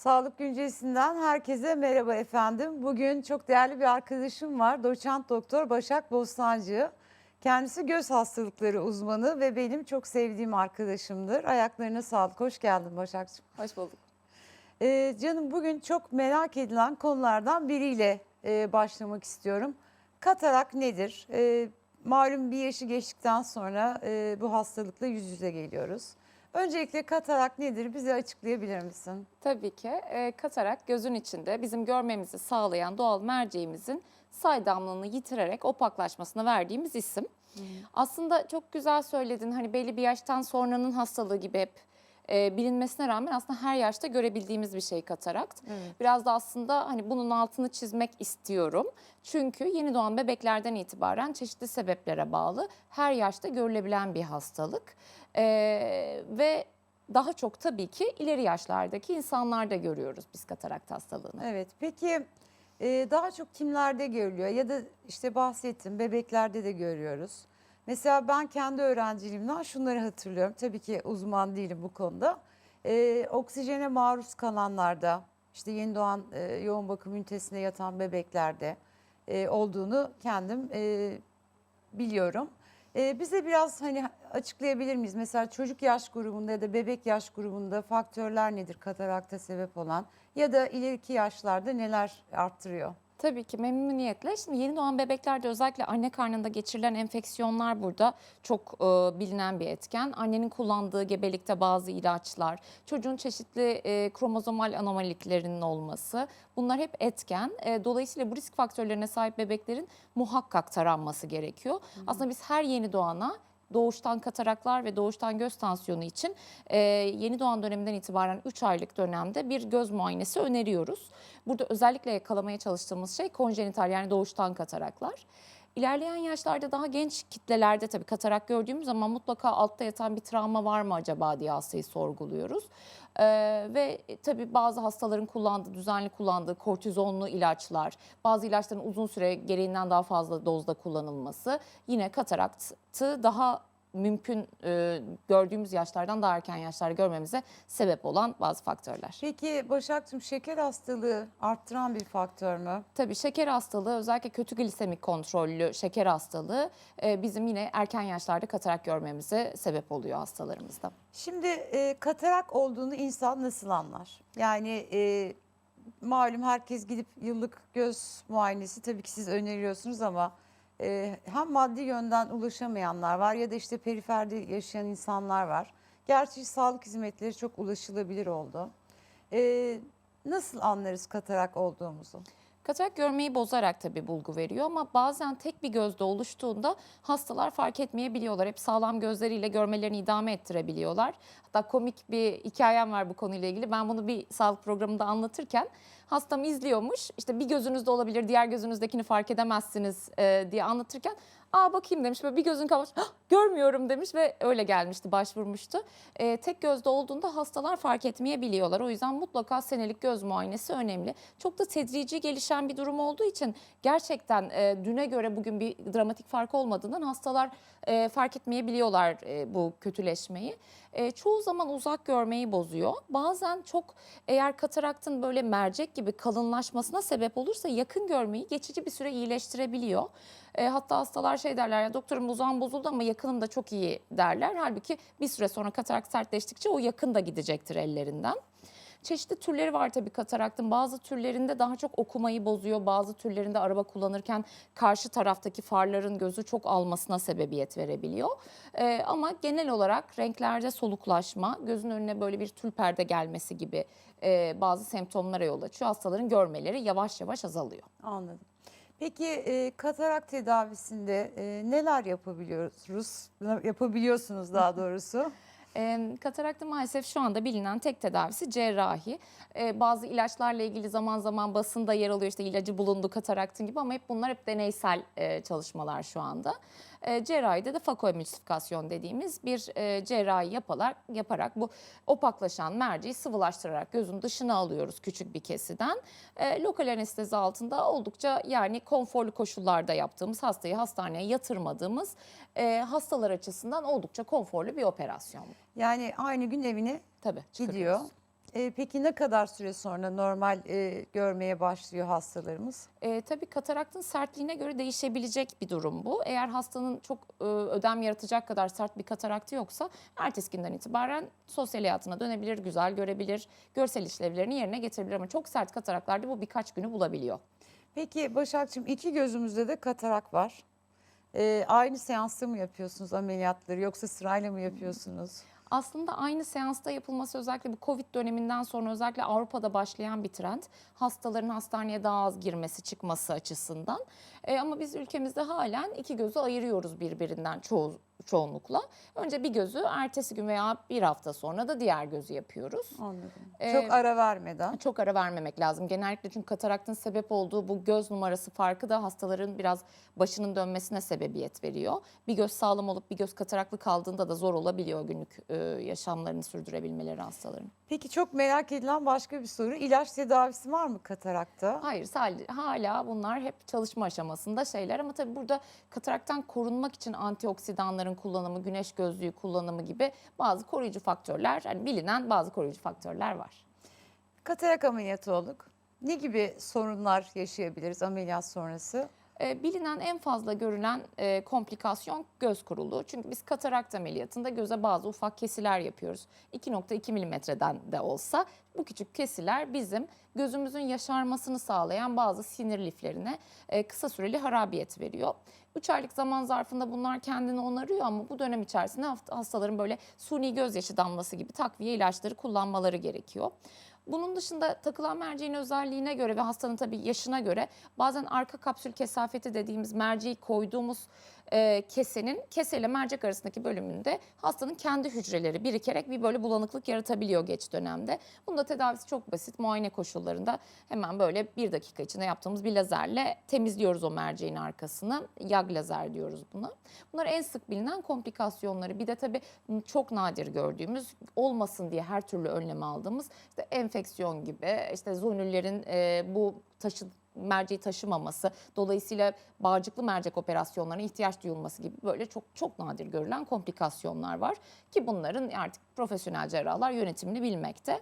Sağlık Güncesi'nden herkese merhaba efendim. Bugün çok değerli bir arkadaşım var. Doçent Doktor Başak Bostancı. Kendisi göz hastalıkları uzmanı ve benim çok sevdiğim arkadaşımdır. Ayaklarına sağlık. Hoş geldin Başakçığım. Hoş bulduk. Ee, canım bugün çok merak edilen konulardan biriyle e, başlamak istiyorum. Katarak nedir? Ee, malum bir yaşı geçtikten sonra e, bu hastalıkla yüz yüze geliyoruz. Öncelikle katarak nedir? Bize açıklayabilir misin? Tabii ki e, katarak gözün içinde bizim görmemizi sağlayan doğal merceğimizin saydamlığını yitirerek opaklaşmasına verdiğimiz isim. Aslında çok güzel söyledin hani belli bir yaştan sonranın hastalığı gibi hep e, bilinmesine rağmen aslında her yaşta görebildiğimiz bir şey katarakt. Evet. Biraz da aslında hani bunun altını çizmek istiyorum. Çünkü yeni doğan bebeklerden itibaren çeşitli sebeplere bağlı her yaşta görülebilen bir hastalık. Ee, ve daha çok tabii ki ileri yaşlardaki insanlarda görüyoruz biz katarakt hastalığını. Evet. Peki e, daha çok kimlerde görülüyor ya da işte bahsettim bebeklerde de görüyoruz. Mesela ben kendi öğrenciliğimden şunları hatırlıyorum. Tabii ki uzman değilim bu konuda. E, oksijene maruz kalanlarda, işte yeni doğan e, yoğun bakım ünitesinde yatan bebeklerde e, olduğunu kendim e, biliyorum. E, bize biraz hani açıklayabilir miyiz? Mesela çocuk yaş grubunda ya da bebek yaş grubunda faktörler nedir katarakta sebep olan ya da ileriki yaşlarda neler arttırıyor? Tabii ki memnuniyetle. Şimdi yeni doğan bebeklerde özellikle anne karnında geçirilen enfeksiyonlar burada çok e, bilinen bir etken. Annenin kullandığı gebelikte bazı ilaçlar, çocuğun çeşitli e, kromozomal anomaliliklerinin olması bunlar hep etken. E, dolayısıyla bu risk faktörlerine sahip bebeklerin muhakkak taranması gerekiyor. Aslında biz her yeni doğana doğuştan kataraklar ve doğuştan göz tansiyonu için e, yeni doğan döneminden itibaren 3 aylık dönemde bir göz muayenesi öneriyoruz. Burada özellikle yakalamaya çalıştığımız şey konjenital yani doğuştan kataraklar. İlerleyen yaşlarda daha genç kitlelerde tabii katarak gördüğümüz zaman mutlaka altta yatan bir travma var mı acaba diye hastayı sorguluyoruz. Ee, ve tabii bazı hastaların kullandığı, düzenli kullandığı kortizonlu ilaçlar, bazı ilaçların uzun süre gereğinden daha fazla dozda kullanılması yine kataraktı daha mümkün e, gördüğümüz yaşlardan daha erken yaşlarda görmemize sebep olan bazı faktörler. Peki Başak'cığım şeker hastalığı arttıran bir faktör mü? Tabii şeker hastalığı özellikle kötü glisemik kontrollü şeker hastalığı e, bizim yine erken yaşlarda katarak görmemize sebep oluyor hastalarımızda. Şimdi e, katarak olduğunu insan nasıl anlar? Yani e, malum herkes gidip yıllık göz muayenesi tabii ki siz öneriyorsunuz ama e, hem maddi yönden ulaşamayanlar var ya da işte periferde yaşayan insanlar var. Gerçi sağlık hizmetleri çok ulaşılabilir oldu. E, nasıl anlarız katarak olduğumuzu? Katarak görmeyi bozarak tabii bulgu veriyor ama bazen tek bir gözde oluştuğunda hastalar fark etmeyebiliyorlar. Hep sağlam gözleriyle görmelerini idame ettirebiliyorlar. Hatta komik bir hikayem var bu konuyla ilgili. Ben bunu bir sağlık programında anlatırken hastam izliyormuş. İşte bir gözünüzde olabilir, diğer gözünüzdekini fark edemezsiniz e, diye anlatırken Aa bakayım demiş ve bir gözün kapamış. "Hah, görmüyorum demiş ve öyle gelmişti, başvurmuştu. E, tek gözde olduğunda hastalar fark etmeyebiliyorlar. O yüzden mutlaka senelik göz muayenesi önemli. Çok da tedrici gelişen bir durum olduğu için gerçekten e, düne göre bugün bir dramatik fark olmadığından hastalar e, fark etmeyebiliyorlar e, bu kötüleşmeyi. E, çoğu zaman uzak görmeyi bozuyor. Bazen çok eğer kataraktın böyle mercek gibi kalınlaşmasına sebep olursa yakın görmeyi geçici bir süre iyileştirebiliyor. E, hatta hastalar şey derler ya doktorum uzağım bozuldu ama yakınım da çok iyi derler. Halbuki bir süre sonra katarak sertleştikçe o yakın da gidecektir ellerinden. Çeşitli türleri var tabii kataraktın. Bazı türlerinde daha çok okumayı bozuyor. Bazı türlerinde araba kullanırken karşı taraftaki farların gözü çok almasına sebebiyet verebiliyor. Ee, ama genel olarak renklerde soluklaşma, gözün önüne böyle bir tül perde gelmesi gibi e, bazı semptomlara yol açıyor. Hastaların görmeleri yavaş yavaş azalıyor. Anladım. Peki e, katarak tedavisinde e, neler yapabiliyoruz? Yapabiliyorsunuz daha doğrusu. E, kataraktın maalesef şu anda bilinen tek tedavisi cerrahi. E, bazı ilaçlarla ilgili zaman zaman basında yer alıyor işte ilacı bulundu kataraktın gibi ama hep bunlar hep deneysel e, çalışmalar şu anda. E, cerrahide de fakoemülsifikasyon dediğimiz bir e, cerrahi yaparak, yaparak bu opaklaşan merceği sıvılaştırarak gözün dışına alıyoruz küçük bir kesiden. E, lokal anestezi altında oldukça yani konforlu koşullarda yaptığımız hastayı hastaneye yatırmadığımız e, hastalar açısından oldukça konforlu bir operasyon. Yani aynı gün evine Tabii gidiyor. E, peki ne kadar süre sonra normal e, görmeye başlıyor hastalarımız? E, tabii kataraktın sertliğine göre değişebilecek bir durum bu. Eğer hastanın çok e, ödem yaratacak kadar sert bir kataraktı yoksa ertesi günden itibaren sosyal hayatına dönebilir, güzel görebilir, görsel işlevlerini yerine getirebilir. Ama çok sert kataraklarda bu birkaç günü bulabiliyor. Peki Başakçığım iki gözümüzde de katarak var. E, aynı seansta mı yapıyorsunuz ameliyatları yoksa sırayla mı yapıyorsunuz? Aslında aynı seansta yapılması özellikle bu Covid döneminden sonra özellikle Avrupa'da başlayan bir trend. Hastaların hastaneye daha az girmesi çıkması açısından. E, ama biz ülkemizde halen iki gözü ayırıyoruz birbirinden çoğu çoğunlukla. Önce bir gözü ertesi gün veya bir hafta sonra da diğer gözü yapıyoruz. Anladım. Ee, Çok ara vermeden. Çok ara vermemek lazım. Genellikle çünkü kataraktın sebep olduğu bu göz numarası farkı da hastaların biraz başının dönmesine sebebiyet veriyor. Bir göz sağlam olup bir göz kataraklı kaldığında da zor olabiliyor günlük e, yaşamlarını sürdürebilmeleri hastaların. Peki çok merak edilen başka bir soru. İlaç tedavisi var mı katarakta? Hayır hala bunlar hep çalışma aşamasında şeyler ama tabii burada kataraktan korunmak için antioksidanların kullanımı, güneş gözlüğü kullanımı gibi bazı koruyucu faktörler, yani bilinen bazı koruyucu faktörler var. Katarak ameliyatı olduk. Ne gibi sorunlar yaşayabiliriz ameliyat sonrası? E, bilinen en fazla görülen e, komplikasyon göz kuruluğu. Çünkü biz katarakt ameliyatında göze bazı ufak kesiler yapıyoruz. 2.2 milimetreden de olsa bu küçük kesiler bizim gözümüzün yaşarmasını sağlayan bazı sinir liflerine e, kısa süreli harabiyet veriyor. 3 aylık zaman zarfında bunlar kendini onarıyor ama bu dönem içerisinde hasta- hastaların böyle suni gözyaşı damlası gibi takviye ilaçları kullanmaları gerekiyor. Bunun dışında takılan merceğin özelliğine göre ve hastanın tabii yaşına göre bazen arka kapsül kesafeti dediğimiz merceği koyduğumuz e, kesenin keseyle mercek arasındaki bölümünde hastanın kendi hücreleri birikerek bir böyle bulanıklık yaratabiliyor geç dönemde. Bunun da tedavisi çok basit. Muayene koşullarında hemen böyle bir dakika içinde yaptığımız bir lazerle temizliyoruz o merceğin arkasını. Yag lazer diyoruz buna. Bunlar en sık bilinen komplikasyonları. Bir de tabii çok nadir gördüğümüz olmasın diye her türlü önlem aldığımız işte enfeksiyon gibi işte zonüllerin e, bu taşı merceği taşımaması dolayısıyla bağcıklı mercek operasyonlarına ihtiyaç duyulması gibi böyle çok çok nadir görülen komplikasyonlar var ki bunların artık profesyonel cerrahlar yönetimini bilmekte.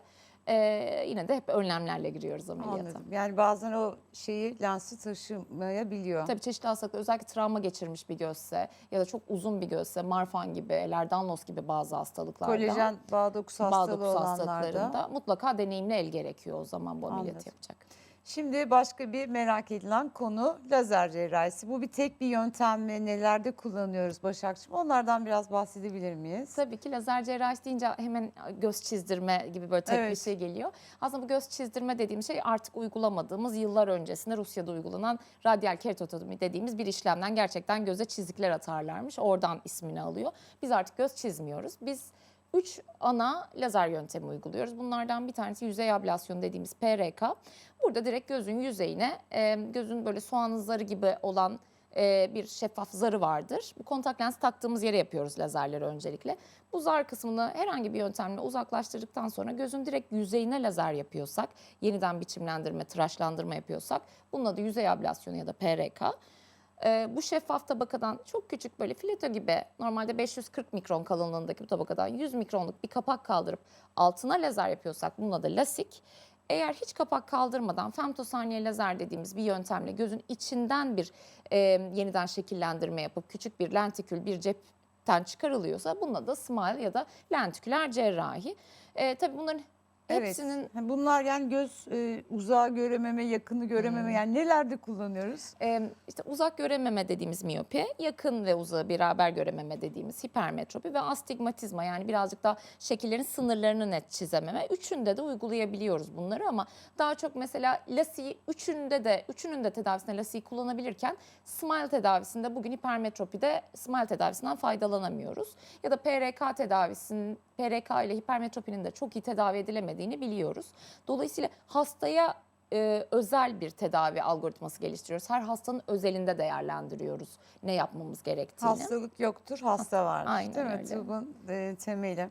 E, yine de hep önlemlerle giriyoruz ameliyata. Anladım. Yani bazen o şeyi lensi taşımayabiliyor. Tabii çeşitli hastalıklar özellikle travma geçirmiş bir gözse ya da çok uzun bir gözse Marfan gibi, Ehlers-Danlos gibi bazı hastalıklarda. Kolajen bağ dokusu bağ hastalığı dokusu olanlarda. hastalıklarında mutlaka deneyimli el gerekiyor o zaman bu ameliyatı Anladım. yapacak. Şimdi başka bir merak edilen konu lazer cerrahisi. Bu bir tek bir yöntem mi? Nelerde kullanıyoruz Başakçığım? Onlardan biraz bahsedebilir miyiz? Tabii ki lazer cerrahisi deyince hemen göz çizdirme gibi böyle tek bir Evet. şey geliyor. Aslında bu göz çizdirme dediğim şey artık uygulamadığımız yıllar öncesinde Rusya'da uygulanan radyal keratotomi dediğimiz bir işlemden gerçekten göze çizikler atarlarmış. Oradan ismini alıyor. Biz artık göz çizmiyoruz. Biz Üç ana lazer yöntemi uyguluyoruz. Bunlardan bir tanesi yüzey ablasyon dediğimiz PRK. Burada direkt gözün yüzeyine e, gözün böyle soğan zarı gibi olan e, bir şeffaf zarı vardır. Bu kontak lens taktığımız yere yapıyoruz lazerleri öncelikle. Bu zar kısmını herhangi bir yöntemle uzaklaştırdıktan sonra gözün direkt yüzeyine lazer yapıyorsak, yeniden biçimlendirme, tıraşlandırma yapıyorsak bunun adı yüzey ablasyonu ya da PRK. Ee, bu şeffaf tabakadan çok küçük böyle fileto gibi normalde 540 mikron kalınlığındaki bu tabakadan 100 mikronluk bir kapak kaldırıp altına lazer yapıyorsak bunun adı lasik. Eğer hiç kapak kaldırmadan femtosaniye lazer dediğimiz bir yöntemle gözün içinden bir e, yeniden şekillendirme yapıp küçük bir lentikül bir cepten çıkarılıyorsa bunun adı smile ya da lentiküler cerrahi. E, tabii bunların Evet. Ha, Bunlar yani göz e, uzağı görememe, yakını görememe yani nelerde kullanıyoruz? Ee, işte uzak görememe dediğimiz miyopi, yakın ve uzağı beraber görememe dediğimiz hipermetropi ve astigmatizma yani birazcık daha şekillerin sınırlarını net çizememe. Üçünde de uygulayabiliyoruz bunları ama daha çok mesela lasiyi üçünde de üçünün de tedavisinde lasiyi kullanabilirken smile tedavisinde bugün hipermetropide smile tedavisinden faydalanamıyoruz. Ya da PRK tedavisinin PRK ile hipermetropinin de çok iyi tedavi edilemediğini biliyoruz. Dolayısıyla hastaya e, özel bir tedavi algoritması geliştiriyoruz. Her hastanın özelinde değerlendiriyoruz ne yapmamız gerektiğini. Hastalık yoktur, hasta vardır. Aynen değil mi? öyle. Tıbbın e, temeli.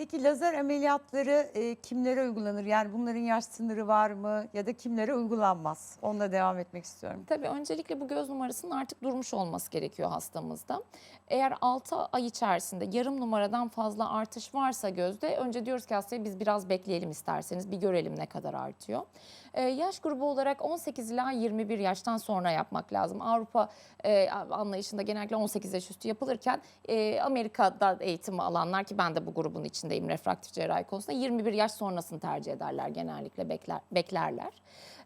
Peki lazer ameliyatları e, kimlere uygulanır? Yani bunların yaş sınırı var mı ya da kimlere uygulanmaz? Onunla devam etmek istiyorum. Tabii öncelikle bu göz numarasının artık durmuş olması gerekiyor hastamızda. Eğer 6 ay içerisinde yarım numaradan fazla artış varsa gözde önce diyoruz ki hastaya biz biraz bekleyelim isterseniz bir görelim ne kadar artıyor. Ee, yaş grubu olarak 18 ila 21 yaştan sonra yapmak lazım. Avrupa e, anlayışında genellikle 18 yaş üstü yapılırken e, Amerika'da eğitim alanlar ki ben de bu grubun içindeyim refraktif cerrahi konusunda 21 yaş sonrasını tercih ederler genellikle bekler, beklerler.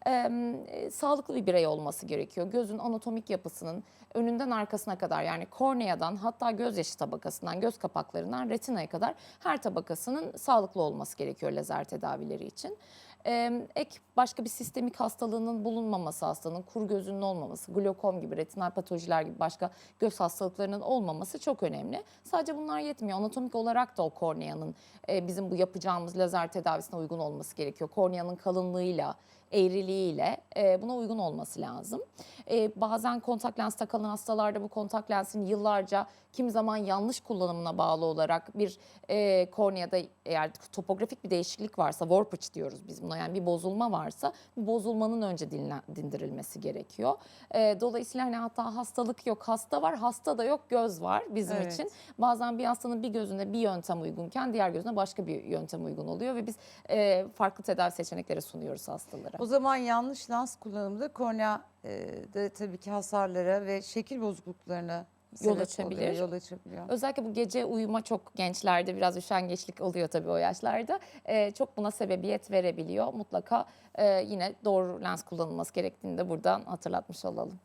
Ee, sağlıklı bir birey olması gerekiyor. Gözün anatomik yapısının önünden arkasına kadar yani korneadan hatta gözyaşı tabakasından göz kapaklarından retinaya kadar her tabakasının sağlıklı olması gerekiyor lazer tedavileri için. Ee, ek başka bir sistemik hastalığının bulunmaması hastanın, kuru gözünün olmaması, glokom gibi, retinal patolojiler gibi başka göz hastalıklarının olmaması çok önemli. Sadece bunlar yetmiyor. Anatomik olarak da o korneanın e, bizim bu yapacağımız lazer tedavisine uygun olması gerekiyor. Korneanın kalınlığıyla, eğriliğiyle e, buna uygun olması lazım. E, bazen kontak lens takılan hastalarda bu kontak lensin yıllarca kim zaman yanlış kullanımına bağlı olarak bir e, korneada eğer topografik bir değişiklik varsa warpage diyoruz biz buna yani bir bozulma varsa bu bozulmanın önce dinlen, dindirilmesi gerekiyor. E, dolayısıyla hani hatta hastalık yok hasta var hasta da yok göz var bizim Evet. için. Bazen bir hastanın bir gözüne bir yöntem uygunken diğer gözüne başka bir yöntem uygun oluyor ve biz e, farklı tedavi seçenekleri sunuyoruz hastalara. O zaman yanlış lens kullanımında kornea e, de tabii ki hasarlara ve şekil bozukluklarına Yol açabilir. oluyor, yol açabiliyor. Özellikle bu gece uyuma çok gençlerde biraz üşengeçlik oluyor tabii o yaşlarda. Ee, çok buna sebebiyet verebiliyor. Mutlaka e, yine doğru lens kullanılması gerektiğini de buradan hatırlatmış olalım.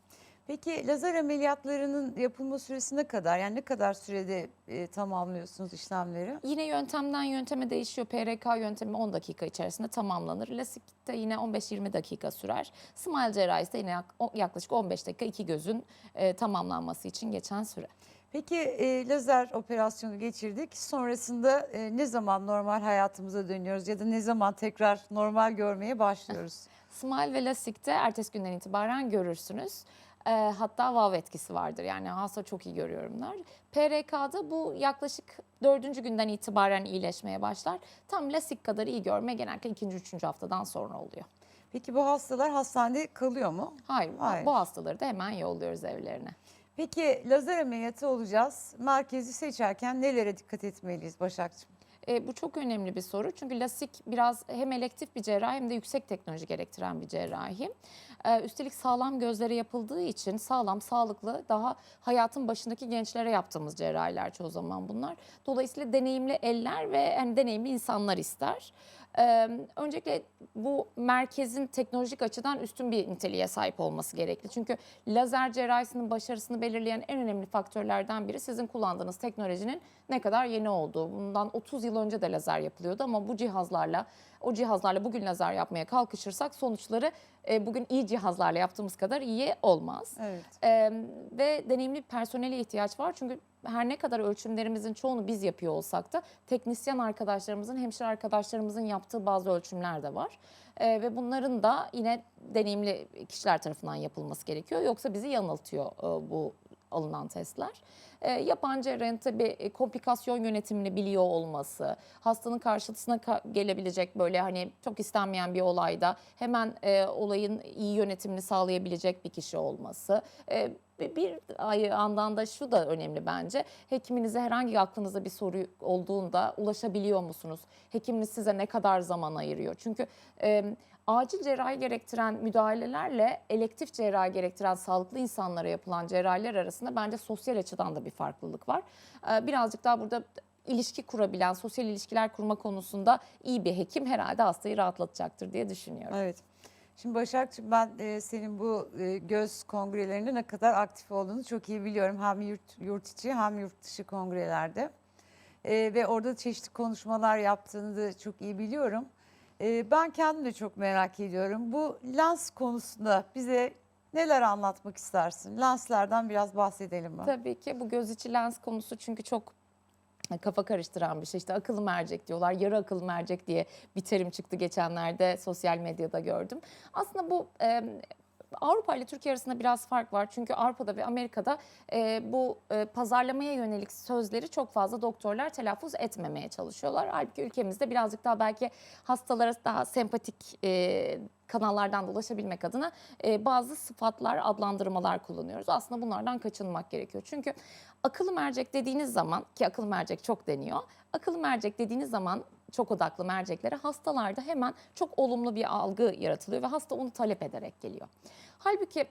Peki lazer ameliyatlarının yapılma süresi ne kadar? Yani ne kadar sürede e, tamamlıyorsunuz işlemleri? Yine yöntemden yönteme değişiyor. PRK yöntemi 10 dakika içerisinde tamamlanır. Lasikte yine 15-20 dakika sürer. Smile cerrahisi de yine yak- yaklaşık 15 dakika iki gözün e, tamamlanması için geçen süre. Peki e, lazer operasyonu geçirdik. Sonrasında e, ne zaman normal hayatımıza dönüyoruz ya da ne zaman tekrar normal görmeye başlıyoruz? Smile ve Lasik'te ertesi günden itibaren görürsünüz. Ee, hatta wow etkisi vardır. Yani hasta çok iyi görüyorumlar. PRK'da bu yaklaşık dördüncü günden itibaren iyileşmeye başlar. Tam Lasik kadar iyi görme genellikle ikinci, üçüncü haftadan sonra oluyor. Peki bu hastalar hastanede kalıyor mu? Hayır, Hayır. bu hastaları da hemen yolluyoruz evlerine. Peki lazer ameliyatı olacağız. Merkezi seçerken nelere dikkat etmeliyiz Başakçığım? E, bu çok önemli bir soru çünkü lasik biraz hem elektif bir cerrahi hem de yüksek teknoloji gerektiren bir cerrahi. E, üstelik sağlam gözlere yapıldığı için sağlam, sağlıklı, daha hayatın başındaki gençlere yaptığımız cerrahiler çoğu zaman bunlar. Dolayısıyla deneyimli eller ve yani deneyimli insanlar ister. Öncelikle bu merkezin teknolojik açıdan üstün bir niteliğe sahip olması gerekli. Çünkü lazer cerrahisinin başarısını belirleyen en önemli faktörlerden biri sizin kullandığınız teknolojinin ne kadar yeni olduğu. Bundan 30 yıl önce de lazer yapılıyordu ama bu cihazlarla, o cihazlarla bugün lazer yapmaya kalkışırsak sonuçları e, bugün iyi cihazlarla yaptığımız kadar iyi olmaz. Evet. Ve deneyimli personele ihtiyaç var. Çünkü her ne kadar ölçümlerimizin çoğunu biz yapıyor olsak da teknisyen arkadaşlarımızın, hemşire arkadaşlarımızın yaptığı bazı ölçümler de var. Ee, ve bunların da yine deneyimli kişiler tarafından yapılması gerekiyor. Yoksa bizi yanıltıyor e, bu alınan testler. E, yapan cerrahın tabii e, komplikasyon yönetimini biliyor olması, hastanın karşısına ka- gelebilecek böyle hani çok istenmeyen bir olayda hemen e, olayın iyi yönetimini sağlayabilecek bir kişi olması. E, bir- yandan da şu da önemli bence. Hekiminize herhangi aklınızda bir soru olduğunda ulaşabiliyor musunuz? Hekiminiz size ne kadar zaman ayırıyor? Çünkü e, acil cerrahi gerektiren müdahalelerle elektif cerrahi gerektiren sağlıklı insanlara yapılan cerrahiler arasında bence sosyal açıdan da bir farklılık var. Ee, Birazcık daha burada ilişki kurabilen, sosyal ilişkiler kurma konusunda iyi bir hekim herhalde hastayı rahatlatacaktır diye düşünüyorum. Evet. Şimdi Başakçığım ben e, senin bu e, göz kongrelerinde ne kadar aktif olduğunu çok iyi biliyorum. Hem yurt, yurt içi hem yurt dışı kongrelerde. E, ve orada çeşitli konuşmalar yaptığını da çok iyi biliyorum. E, ben kendim de çok merak ediyorum. Bu lens konusunda bize neler anlatmak istersin? Lenslerden biraz bahsedelim mi? Tabii ki bu göz içi lens konusu çünkü çok kafa karıştıran bir şey. İşte akıllı mercek diyorlar. Yarı akıllı mercek diye bir terim çıktı geçenlerde sosyal medyada gördüm. Aslında bu e, Avrupa ile Türkiye arasında biraz fark var. Çünkü Avrupa'da ve Amerika'da e, bu e, pazarlamaya yönelik sözleri çok fazla doktorlar telaffuz etmemeye çalışıyorlar. Halbuki ülkemizde birazcık daha belki hastalara daha sempatik e, kanallardan da ulaşabilmek adına e, bazı sıfatlar, adlandırmalar kullanıyoruz. Aslında bunlardan kaçınmak gerekiyor. Çünkü akıllı mercek dediğiniz zaman ki akıllı mercek çok deniyor. Akıllı mercek dediğiniz zaman çok odaklı merceklere hastalarda hemen çok olumlu bir algı yaratılıyor ve hasta onu talep ederek geliyor. Halbuki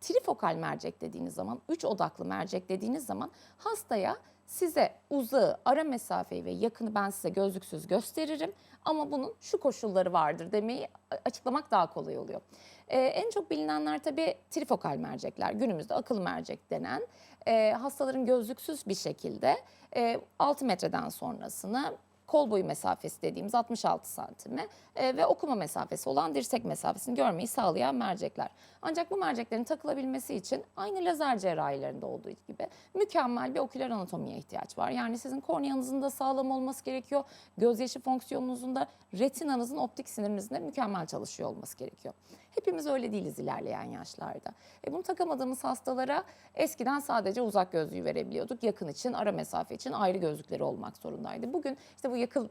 trifokal mercek dediğiniz zaman, üç odaklı mercek dediğiniz zaman hastaya size uzağı, ara mesafeyi ve yakını ben size gözlüksüz gösteririm ama bunun şu koşulları vardır demeyi açıklamak daha kolay oluyor. Ee, en çok bilinenler tabii trifokal mercekler. Günümüzde akıllı mercek denen e, hastaların gözlüksüz bir şekilde e, 6 metreden sonrasını kol boyu mesafesi dediğimiz 66 santime e, ve okuma mesafesi olan dirsek mesafesini görmeyi sağlayan mercekler. Ancak bu merceklerin takılabilmesi için aynı lazer cerrahilerinde olduğu gibi mükemmel bir oküler anatomiye ihtiyaç var. Yani sizin korneanızın da sağlam olması gerekiyor. Gözyaşı fonksiyonunuzun da retinanızın optik sinirinizin de mükemmel çalışıyor olması gerekiyor. Hepimiz öyle değiliz ilerleyen yaşlarda. E bunu takamadığımız hastalara eskiden sadece uzak gözlüğü verebiliyorduk. Yakın için, ara mesafe için ayrı gözlükleri olmak zorundaydı. Bugün işte bu yakıl,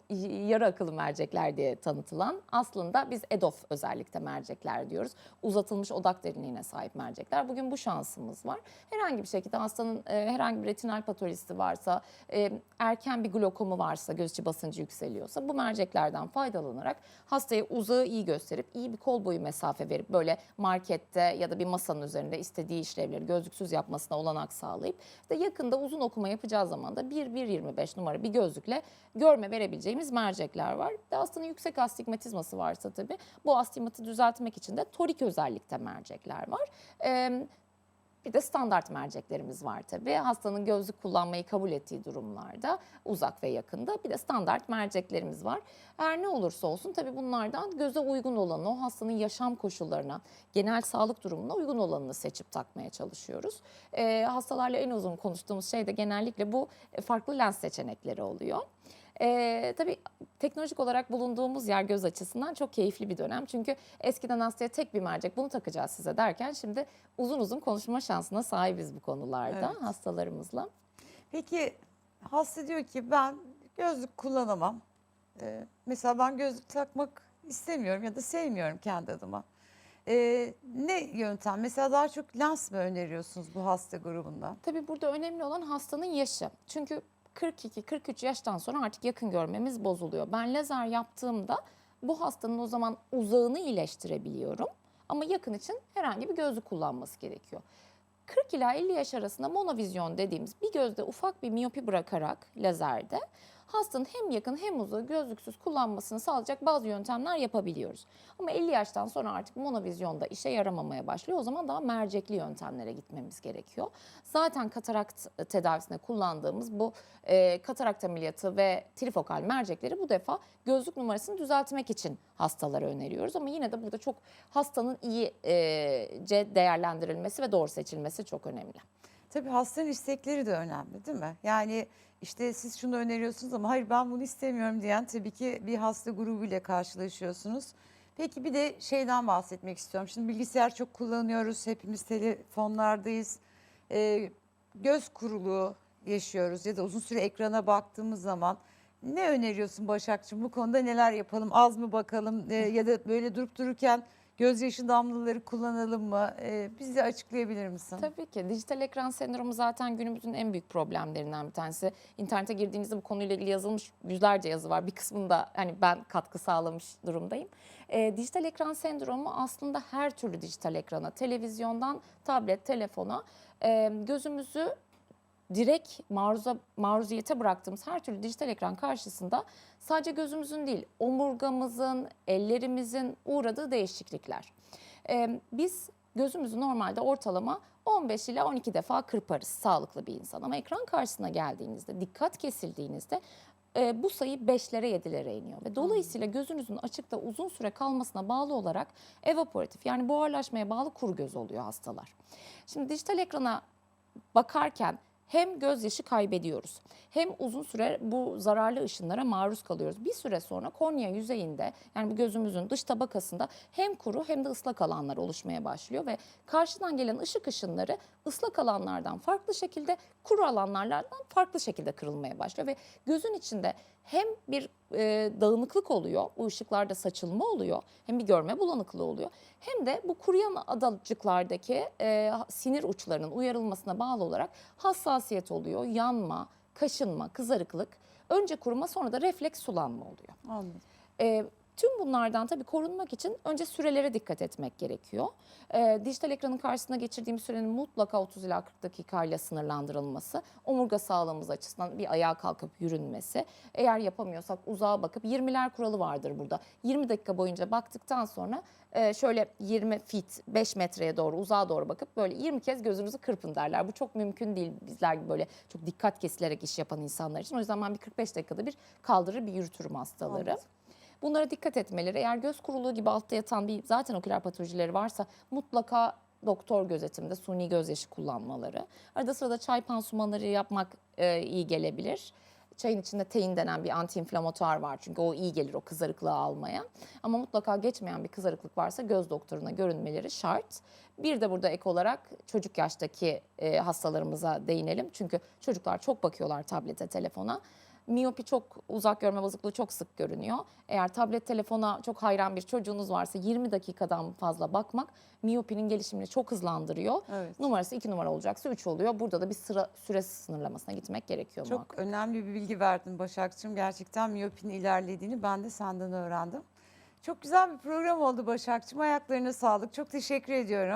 yarı akıllı mercekler diye tanıtılan aslında biz EDOF özellikle mercekler diyoruz. Uzatılmış odak derinliğine sahip mercekler. Bugün bu şansımız var. Herhangi bir şekilde hastanın e, herhangi bir retinal patolojisi varsa, e, erken bir glokomu varsa, göz içi basıncı yükseliyorsa bu merceklerden faydalanarak hastaya uzağı iyi gösterip iyi bir kol boyu mesafe verip böyle markette ya da bir masanın üzerinde istediği işlevleri gözlüksüz yapmasına olanak sağlayıp işte yakında uzun okuma yapacağı zaman da 1-1.25 numara bir gözlükle görme verebileceğimiz mercekler var. De hastanın yüksek astigmatizması varsa tabii bu astigmatı düzeltmek için de torik özellikte mercekler var. Ee, bir de standart merceklerimiz var tabii. Hastanın gözlük kullanmayı kabul ettiği durumlarda uzak ve yakında bir de standart merceklerimiz var. Her ne olursa olsun tabii bunlardan göze uygun olanı, o hastanın yaşam koşullarına, genel sağlık durumuna uygun olanını seçip takmaya çalışıyoruz. Ee, hastalarla en uzun konuştuğumuz şey de genellikle bu e, farklı lens seçenekleri oluyor. Ee, tabii teknolojik olarak bulunduğumuz yer göz açısından çok keyifli bir dönem. Çünkü eskiden hastaya tek bir mercek bunu takacağız size derken şimdi uzun uzun konuşma şansına sahibiz bu konularda Evet. hastalarımızla. Peki hasta diyor ki ben gözlük kullanamam. Ee, mesela ben gözlük takmak istemiyorum ya da sevmiyorum kendi adıma. Ee, ne yöntem? Mesela daha çok lens mi öneriyorsunuz bu hasta grubunda? Tabii burada önemli olan hastanın yaşı. Çünkü 42-43 yaştan sonra artık yakın görmemiz bozuluyor. Ben lazer yaptığımda bu hastanın o zaman uzağını iyileştirebiliyorum. Ama yakın için herhangi bir gözlük kullanması gerekiyor. 40 ila 50 yaş arasında monovizyon dediğimiz bir gözde ufak bir miyopi bırakarak lazerde hastanın hem yakın hem uzağı gözlüksüz kullanmasını sağlayacak bazı yöntemler yapabiliyoruz. Ama 50 yaştan sonra artık monovizyonda işe yaramamaya başlıyor. O zaman daha mercekli yöntemlere gitmemiz gerekiyor. Zaten katarakt tedavisinde kullandığımız bu e, katarakt ameliyatı ve trifokal mercekleri bu defa gözlük numarasını düzeltmek için hastalara öneriyoruz. Ama yine de burada çok hastanın iyice değerlendirilmesi ve doğru seçilmesi çok önemli. Tabii hastanın istekleri de önemli değil mi? Yani işte siz şunu öneriyorsunuz ama hayır ben bunu istemiyorum diyen tabii ki bir hasta grubuyla karşılaşıyorsunuz. Peki bir de şeyden bahsetmek istiyorum. Şimdi bilgisayar çok kullanıyoruz. Hepimiz telefonlardayız. Ee, göz kuruluğu yaşıyoruz ya da uzun süre ekrana baktığımız zaman ne öneriyorsun Başakçığım? Bu konuda neler yapalım? Az mı bakalım Ee, ya da böyle durup dururken gözyaşı damlaları kullanalım mı? Ee, bize açıklayabilir misin? Tabii ki. Dijital ekran sendromu zaten günümüzün en büyük problemlerinden bir tanesi. İnternete girdiğinizde bu konuyla ilgili yazılmış yüzlerce yazı var. Bir kısmında hani ben katkı sağlamış durumdayım. Ee, dijital ekran sendromu aslında her türlü dijital ekrana, televizyondan tablet, telefona e, gözümüzü direkt maruza, maruziyete bıraktığımız her türlü dijital ekran karşısında sadece gözümüzün değil, omurgamızın, ellerimizin uğradığı değişiklikler. Ee, biz gözümüzü normalde ortalama 15 ila 12 defa kırparız sağlıklı bir insan. Ama ekran karşısına geldiğinizde, dikkat kesildiğinizde e, bu sayı 5'lere 7'lere iniyor. Ve dolayısıyla gözünüzün açıkta uzun süre kalmasına bağlı olarak evaporatif yani buharlaşmaya bağlı kuru göz oluyor hastalar. Şimdi dijital ekrana bakarken hem gözyaşı kaybediyoruz hem uzun süre bu zararlı ışınlara maruz kalıyoruz. Bir süre sonra kornea yüzeyinde yani gözümüzün dış tabakasında hem kuru hem de ıslak alanlar oluşmaya başlıyor ve karşıdan gelen ışık ışınları ıslak alanlardan farklı şekilde kuru alanlardan farklı şekilde kırılmaya başlıyor ve gözün içinde hem bir e, dağınıklık oluyor, bu ışıklarda saçılma oluyor, hem bir görme bulanıklığı oluyor. Hem de bu kuruyan adacıklardaki e, sinir uçlarının uyarılmasına bağlı olarak hassasiyet oluyor, yanma, kaşınma, kızarıklık. Önce kuruma sonra da refleks sulanma oluyor. Anladım. E, tüm bunlardan tabii korunmak için önce sürelere dikkat etmek gerekiyor. E, dijital ekranın karşısına geçirdiğimiz sürenin mutlaka 30 ila 40 dakikayla sınırlandırılması, omurga sağlığımız açısından bir ayağa kalkıp yürünmesi. Eğer yapamıyorsak uzağa bakıp 20'ler kuralı vardır burada. 20 dakika boyunca baktıktan sonra e, şöyle 20 fit 5 metreye doğru uzağa doğru bakıp böyle 20 kez gözünüzü kırpın derler. Bu çok mümkün değil bizler gibi böyle çok dikkat kesilerek iş yapan insanlar için. O yüzden ben bir 45 dakikada bir kaldırır bir yürütürüm hastaları. Anladım. Bunlara dikkat etmeleri. Eğer göz kuruluğu gibi altta yatan bir zaten oküler patolojileri varsa mutlaka doktor gözetiminde suni gözyaşı kullanmaları. Arada sırada çay pansumanları yapmak e, iyi gelebilir. Çayın içinde tein denen bir antiinflamatuar var çünkü o iyi gelir o kızarıklığı almaya. Ama mutlaka geçmeyen bir kızarıklık varsa göz doktoruna görünmeleri şart. Bir de burada ek olarak çocuk yaştaki e, hastalarımıza değinelim. Çünkü çocuklar çok bakıyorlar tablete, telefona. Miyopi çok uzak görme bozukluğu çok sık görünüyor. Eğer tablet telefona çok hayran bir çocuğunuz varsa 20 dakikadan fazla bakmak miyopinin gelişimini çok hızlandırıyor. Evet. Numarası 2 numara olacaksa 3 oluyor. Burada da bir sıra süre sınırlamasına gitmek gerekiyor Çok muhakkak. önemli bir bilgi verdin Başakçığım. Gerçekten miyopinin ilerlediğini ben de senden öğrendim. Çok güzel bir program oldu Başakçığım. Ayaklarına sağlık. Çok teşekkür ediyorum.